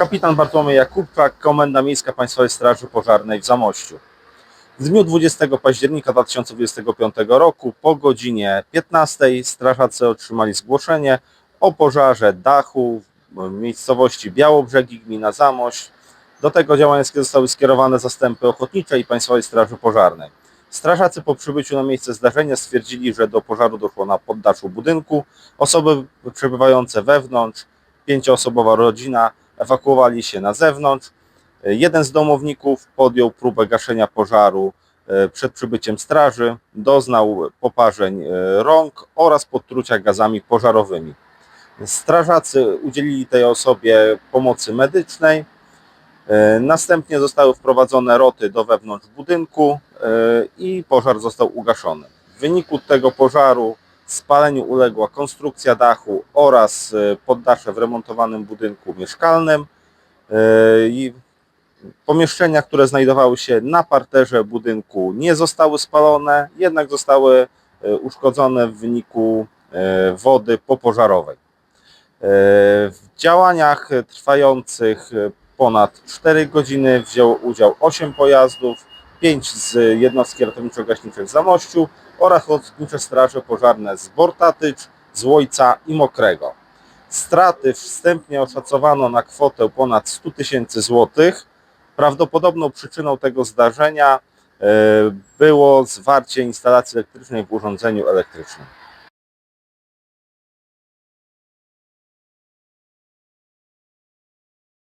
Kapitan Bartłomiej Jakubczak, Komenda Miejska Państwowej Straży Pożarnej w Zamościu. W dniu 20 października 2025 roku po godzinie 15 strażacy otrzymali zgłoszenie o pożarze dachu w miejscowości Białobrzegi, gmina Zamość. Do tego działaniowskie zostały skierowane zastępy ochotnicze i Państwowej Straży Pożarnej. Strażacy po przybyciu na miejsce zdarzenia stwierdzili, że do pożaru doszło na poddaszu budynku. Osoby przebywające wewnątrz, pięcioosobowa rodzina, ewakuowali się na zewnątrz. Jeden z domowników podjął próbę gaszenia pożaru e, przed przybyciem straży, doznał poparzeń e, rąk oraz podtrucia gazami pożarowymi. Strażacy udzielili tej osobie pomocy medycznej. E, Następnie zostały wprowadzone roty do wewnątrz budynku i pożar został ugaszony. W wyniku tego pożaru spaleniu uległa konstrukcja dachu oraz e, poddasze w remontowanym budynku mieszkalnym. E, I pomieszczenia, które znajdowały się na parterze budynku nie zostały spalone, jednak zostały e, uszkodzone w wyniku wody popożarowej. W działaniach trwających ponad 4 godziny wzięło udział 8 pojazdów, 5 z jednostki ratowniczo-gaśniczych w Zamościu oraz Ochotnicze Straże Pożarne z Bortatycz, z Łojca i Mokrego. Straty wstępnie oszacowano na kwotę ponad 100 tysięcy złotych. Prawdopodobną przyczyną tego zdarzenia e, było zwarcie instalacji elektrycznej w urządzeniu elektrycznym.